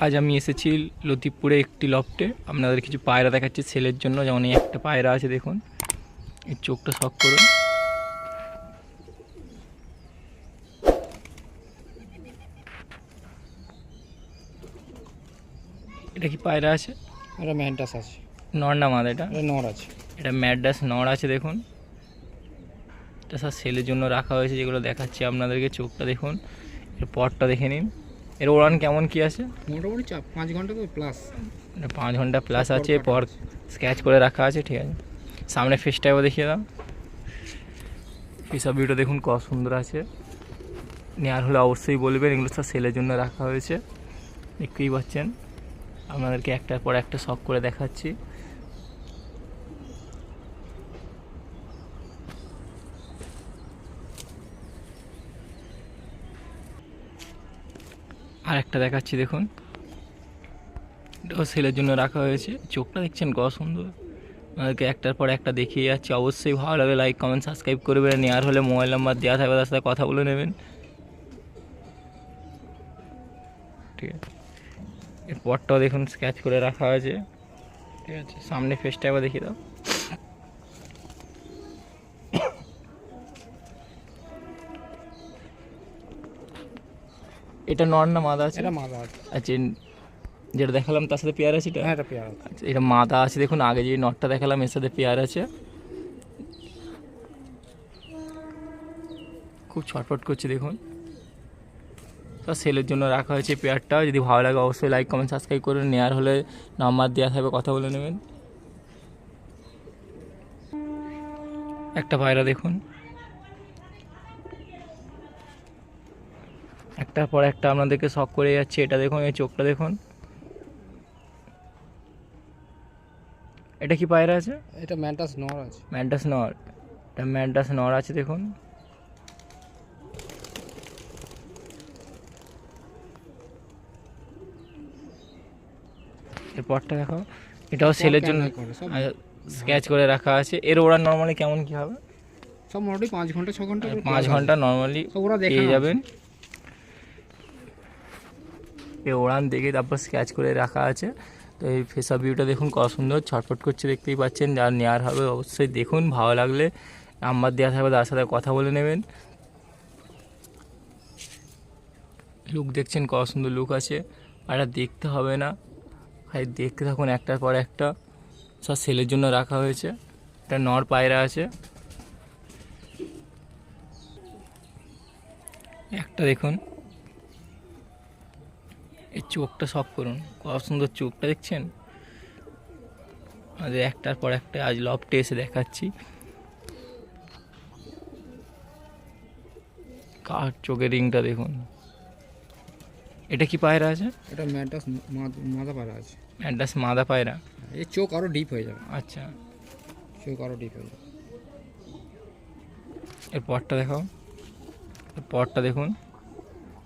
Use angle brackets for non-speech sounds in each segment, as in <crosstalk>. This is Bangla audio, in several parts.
আজ আমি এসেছি লতিপুরে একটি লফটে। আপনাদের কিছু পায়রা দেখাচ্ছি সেলের জন্য। যেমন এই একটা পায়রা আছে দেখুন। এই চোখটা শখ করুন। এটা কি পায়রা আছে? এটা ম্যান্টাস আছে। নর না মাদা এটা? নর আছে। এটা ম্যাডাস নর আছে দেখুন। এটা স্যার সেলের জন্য রাখা হয়েছে যেগুলো দেখাচ্ছি আপনাদেরকে। চোখটা দেখুন। এর পরটা দেখে নিন। এর ওড়ান কেমন কি আছে? মোটামুটি চার পাঁচ ঘণ্টা তো প্লাস পাঁচ ঘণ্টা প্লাস আছে পর স্ক্যাচ করে রাখা আছে ঠিক আছে। সামনে ফেসটাও দেখিয়ে দাও। এইসব ভিউটা দেখুন কত সুন্দর আছে। নেওয়ার হলে অবশ্যই বলবেন এগুলো সব সেলের জন্য রাখা হয়েছে। দেখতেই পাচ্ছেন। আপনাদেরকে একটার পর একটা শখ করে দেখাচ্ছি। আর একটা দেখাচ্ছি, দেখুন। এটাও সেলের জন্য রাখা হয়েছে। চোখটা দেখছেন কত সুন্দর। আমাদেরকে একটার পর একটা দেখিয়ে যাচ্ছে। অবশ্যই ভালো লাগে লাইক কমেন্ট সাবস্ক্রাইব করবেন। নেওয়ার হলে মোবাইল নাম্বার দেওয়া থাকবে, তার সাথে কথা বলে নেবেন। ঠিক আছে। এর পরটাও দেখুন স্ক্যাচ করে রাখা হয়েছে। ঠিক আছে, সামনে ফেসটা একবার দেখিয়ে দাও। এটা নর না মাদা আছে? এটা মাদা আছে। আচ্ছা যেটা দেখালাম তার সাথে পেয়ার আছে এটা? হ্যাঁ এটা পেয়ারা আছে। আচ্ছা এটা মাদা আছে দেখুন আগে যে নটটা দেখালাম এর সাথে পেয়ার আছে। খুব ছটফট করছে দেখুন। তা সেলের জন্য রাখা হয়েছে পেয়ারটা। যদি ভালো লাগে অবশ্যই লাইক কমেন্ট সাবস্ক্রাইব করে নেওয়ার হলে নাম্বার দেওয়া থাকবে কথা বলে নেবেন। একটা পায়রা দেখুন। একটার পর একটা আপনাদেরকে শখ করে যাচ্ছে। এটা দেখুন এই চোখটা দেখুন। এটা কি পায়রা আছে? এটা ম্যান্টাস নর আছে। ম্যান্টাস নর। এটা ম্যান্টাস নর আছে দেখুন। এরপরটা দেখো এটাও সেলের জন্য camera করে, স্কেচ করে রাখা আছে। এর ওরা নর্মালি কেমন কি হবে? সব মোটামুটি পাঁচ ঘণ্টা ছ ঘণ্টা পাঁচ ঘণ্টা নর্মালি ওরা দেখে পেয়ে যাবেন। এ ওড়ান দেখে তারপর স্কেচ করে রাখা আছে। তো এই ফেসা ভিউটা দেখুন, কত সুন্দর, ছটফট করছে, দেখতেই পাচ্ছেন। যার নেওয়ার হবে অবশ্যই দেখুন, ভালো লাগলে নাম্বার দেওয়া থাকবে তার সাথে কথা বলে নেবেন। লুক দেখছেন, কত সুন্দর লুক আছে। আর দেখতে হবে না। খালি দেখতে থাকুন একটার পর একটা। সব সেলের জন্য রাখা হয়েছে। একটা নর পায়রা আছে। একটা দেখুন। এই চোখটা সব করুন। কত সুন্দর চোখটা দেখছেন? আজ একটার পর একটা আজ লফটে এসে দেখাচ্ছি। কার চোখের রিংটা দেখুন। এটা কি পায়রা আছে? এটা ম্যান্টাস মাদা পায়রা আছে। ম্যাডাস মাদা পায়রা। এই চোখ আরও ডিপ হয়ে যাবে। আচ্ছা। চোখ আরও ডিপ হয়ে যাবে। এর পরটা দেখাও। এর পরটা দেখুন।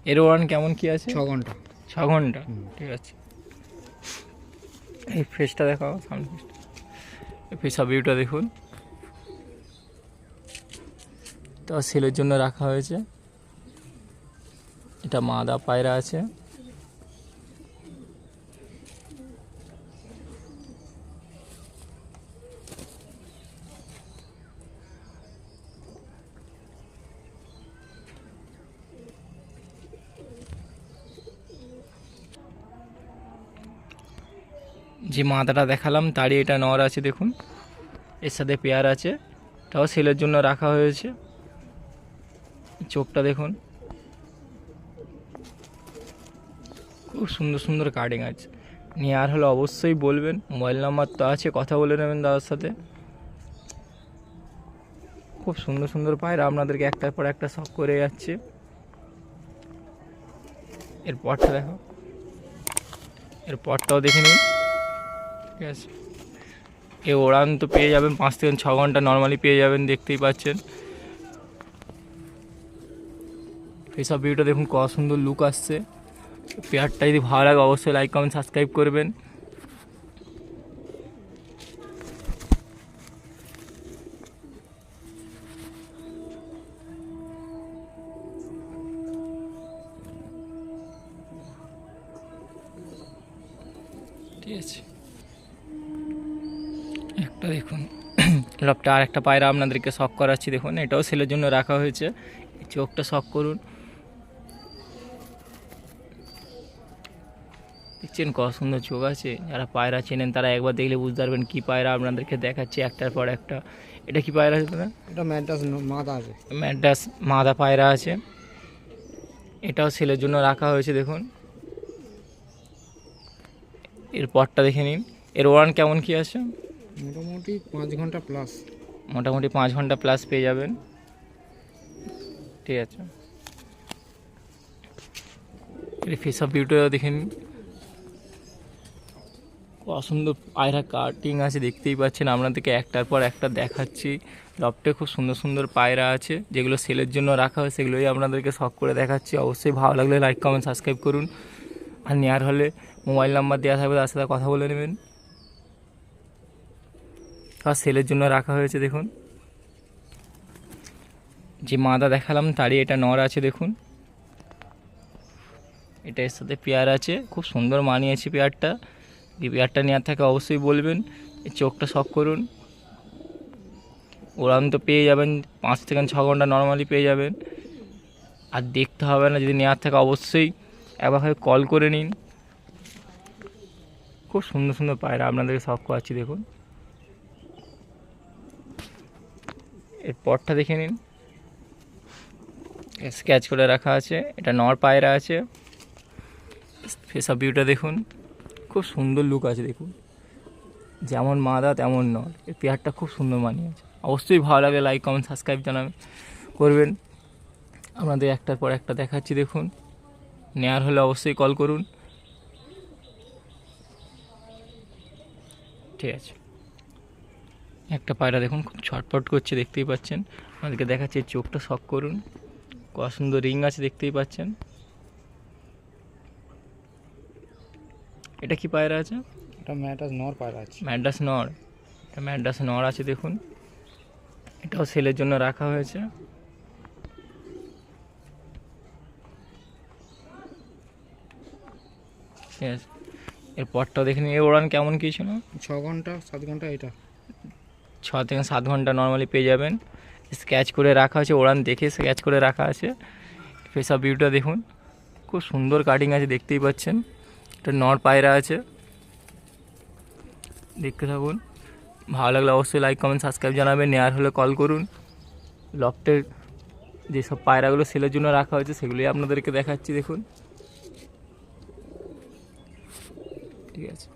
এর ওরান কেমন কি আছে? ছ ঘণ্টা। ছ ঘণ্টা ঠিক আছে। এই ফেসটা দেখাও সামনে ফেসটা এই ফেসা ভিউটা দেখুন। তো সেলের জন্য রাখা হয়েছে। এটা মাদা পায়রা আছে। যে মাদাটা দেখালাম, তারই এটা নর আছে দেখুন। এর সাথে পেয়ার আছে। তাও সেলের জন্য রাখা হয়েছে। চোখটা দেখুন। খুব সুন্দর সুন্দর কাটিং আছে। নিয়ে আর হলে অবশ্যই বলবেন। মোবাইল নাম্বার তো আছে, কথা বলে নেবেন দাদার সাথে। খুব সুন্দর সুন্দর পায়রা আপনাদেরকে একটার পর একটা শখ করে যাচ্ছে। এর পরটা দেখো। এর পরটাও দেখে নিন। ঠিক আছে। এ ওড়ান তো পেয়ে যাবেন পাঁচ থেকে ছ ঘণ্টা নর্মালি পেয়ে যাবেন, দেখতেই পাচ্ছেন। এইসব ভিডিওটা দেখুন, কত সুন্দর লুক আসছে। পেয়ারটা যদি ভালো লাগে, অবশ্যই লাইক কমেন্ট সাবস্ক্রাইব করবেন। ঠিক আছে। একটা দেখুন লপটা আর একটা পায়রা আপনাদেরকে শখ করাচ্ছি দেখুন এটাও সেলের জন্য রাখা হয়েছে। চোখটা শখ করুন। দেখছেন কত সুন্দর চোখ আছে? যারা পায়রা চেনেন তারা একবার দেখলে বুঝতে পারবেন কী পায়রা আপনাদেরকে দেখাচ্ছি একটার পর একটা। এটা কি পায়রা আছে দাদা? এটা ম্যাড্রাস মাথা আছে। ম্যাড্রাস মাদা পায়রা আছে। এটাও সেলের জন্য রাখা হয়েছে দেখুন। এর পরটা দেখে নিন। এর ওয়ান কেমন কি আছে? মোটামুটি পাঁচ ঘণ্টা প্লাস মোটামুটি পাঁচ ঘণ্টা প্লাস পেয়ে যাবেন। ঠিক আছে। ফেস অফ বিউটিও দেখে নিন। সুন্দর পায়রা কাটিং আছে, দেখতেই পাচ্ছেন। আপনাদেরকে একটার পর একটা দেখাচ্ছি। লপটে খুব সুন্দর সুন্দর পায়রা আছে। যেগুলো সেলের জন্য রাখা হয়, সেগুলোই আপনাদেরকে শখ করে দেখাচ্ছি। অবশ্যই ভালো লাগলে লাইক কমেন্ট সাবস্ক্রাইব করুন। আর নেওয়ার হলে মোবাইল নাম্বার দেওয়া থাকবে, তার সাথে কথা বলে নেবেন। আর সেলের জন্য রাখা হয়েছে, দেখুন। যে মাদা দেখালাম, তারই এটা নর আছে, দেখুন। এটা এর সাথে পেয়ার আছে, খুব সুন্দর মানিয়েছে পেয়ারটা। এই পেয়ারটা নেওয়ার থাকে অবশ্যই বলবেন চোখটা শখ করুন। ওরাম তো পেয়ে যাবেন, পাঁচ থেকে ছ ঘণ্টা নর্মালি পেয়ে যাবেন। আর দেখতে হবে না, যদি নেওয়ার থাকে অবশ্যই একবার কল করে নিন। খুব সুন্দর সুন্দর পায়রা আপনাদেরকে শখ করাচ্ছি, দেখুন। এর পরটা দেখে নিন। স্কেচ করে রাখা আছে। এটা নর পায়রা আছে। ফেসা ভিউটা দেখুন। খুব সুন্দর লুক আছে দেখুন। যেমন মাদা, তেমন নর। এর পেয়ারটা খুব সুন্দর মানিয়ে আছে অবশ্যই ভালো লাগে লাইক কমেন্ট সাবস্ক্রাইব জানাবেন, করবেন। আপনাদের একটার পর একটা দেখাচ্ছি দেখুন। নেয়ার হলে অবশ্যই কল করুন। ঠিক আছে। একটা পায়রা দেখুন খুব ছটপট করছে দেখতেই পাচ্ছেন। আমাদেরকে দেখাচ্ছে চোখটা শখ করুন। কত সুন্দর রিং আছে দেখতেই পাচ্ছেন। এটা কি পায়রা আছে? এটা ম্যাডাস নর পায়রা আছে। ম্যাড্রাস নর। এটা ম্যাড্রাস নর আছে দেখুন। এটাও সেলের জন্য রাখা হয়েছে। এর পরটাও দেখে নিন। এর ওড়ান কেমন কী ছিল? ছ ঘণ্টা সাত ঘণ্টা এটা। ছ থেকে সাত ঘণ্টা নর্মালি পেয়ে যাবেন। স্ক্যাচ করে রাখা আছে ওড়ান দেখে স্ক্যাচ করে রাখা আছে। ফেস অফ ভিউটা দেখুন, খুব সুন্দর কাটিং আছে, দেখতেই পাচ্ছেন। এটা নর পায়রা আছে। দেখতে থাকুন। ভালো লাগলে অবশ্যই লাইক কমেন্ট সাবস্ক্রাইব জানাবেন। নেওয়ার হলে কল করুন। লফটের যেসব পায়রাগুলো সেলের জন্য রাখা হয়েছে, সেগুলোই আপনাদেরকে দেখাচ্ছি, দেখুন। ঠিক আছে।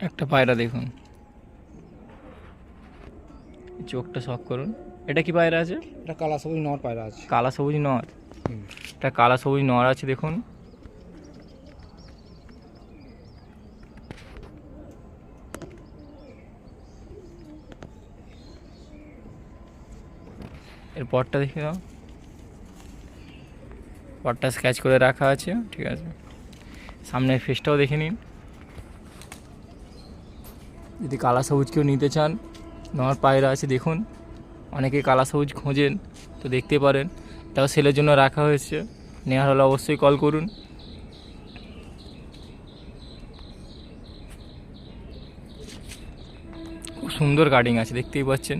একটা পায়রা দেখুন। চোখটা শখ করুন। এটা কি পায়রা আছে? এটা কালা সবুজ নর পায়রা আছে। কালা সবুজ নর। এটা কালা সবুজ নর আছে দেখুন। এর পরটা দেখে দাও। পরটা স্ক্যাচ করে রাখা আছে ঠিক আছে। সামনের ফেসটাও দেখে নিন। যদি কালা সবুজ কেউ নিতে চান নর পায়রা আছে দেখুন। অনেকে কালা সবুজ খোঁজেন তো দেখতে পারেন। এটাও সেলের জন্য রাখা হয়েছে। নেওয়ার হলে অবশ্যই কল করুন। খুব সুন্দর কাটিং আছে দেখতেই পাচ্ছেন।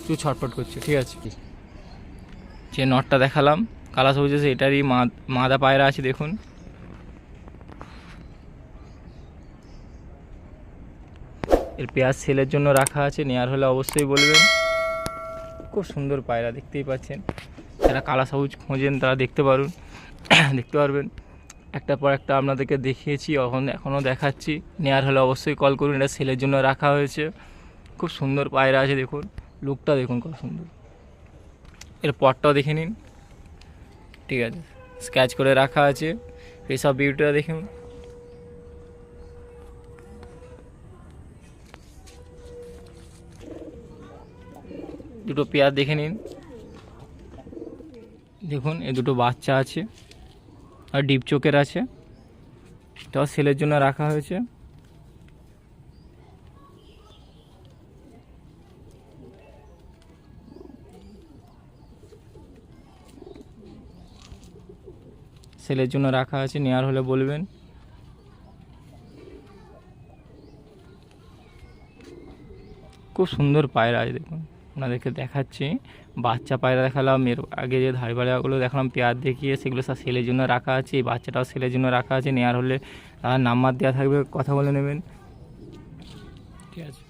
একটু ছটফট করছে ঠিক আছে? যে নটটা দেখালাম কালা সবুজ আছে এটারই মা- মাদা পায়রা আছে দেখুন। এর পেঁয়াজ সেলের জন্য রাখা আছে, নেয়ার হলে অবশ্যই বলবেন। খুব সুন্দর পায়রা, দেখতেই পাচ্ছেন। যারা কালা সবুজ খোঁজেন, তারা দেখতে পারুন, <clears throat> দেখতে পারবেন। একটা পর একটা আপনাদেরকে দেখিয়েছি, এখন এখনও দেখাচ্ছি। নেয়ার হলে অবশ্যই কল করুন, এটা সেলের জন্য রাখা হয়েছে। খুব সুন্দর পায়রা আছে, দেখুন। লুকটা দেখুন কত সুন্দর। এর পরটাও দেখে নিন। ঠিক আছে স্ক্যাচ করে রাখা আছে। এসব বিউটিটা দেখুন দুটো পেয়ার দেখে নিন। দেখুন, এ দুটো বাচ্চা আছে আর ডিপ চোখের আছে। এটাও সেলের জন্য রাখা হয়েছে। সেলের জন্য রাখা আছে নেওয়ার হলে বলবেন। খুব সুন্দর পায়রা আছে, দেখুন। আপনাদেরকে দেখাচ্ছি। বাচ্চা পায়রা দেখালাম, এর আগে যে ধাড়ি পায়রাগুলো দেখালাম, পেয়ার দেখিয়ে সেগুলো সব সেলের জন্য রাখা আছে। এই বাচ্চাটাও সেলের জন্য রাখা আছে, নেওয়ার হলে তারা নাম্বার দেওয়া থাকবে, কথা বলে নেবেন। ঠিক আছে।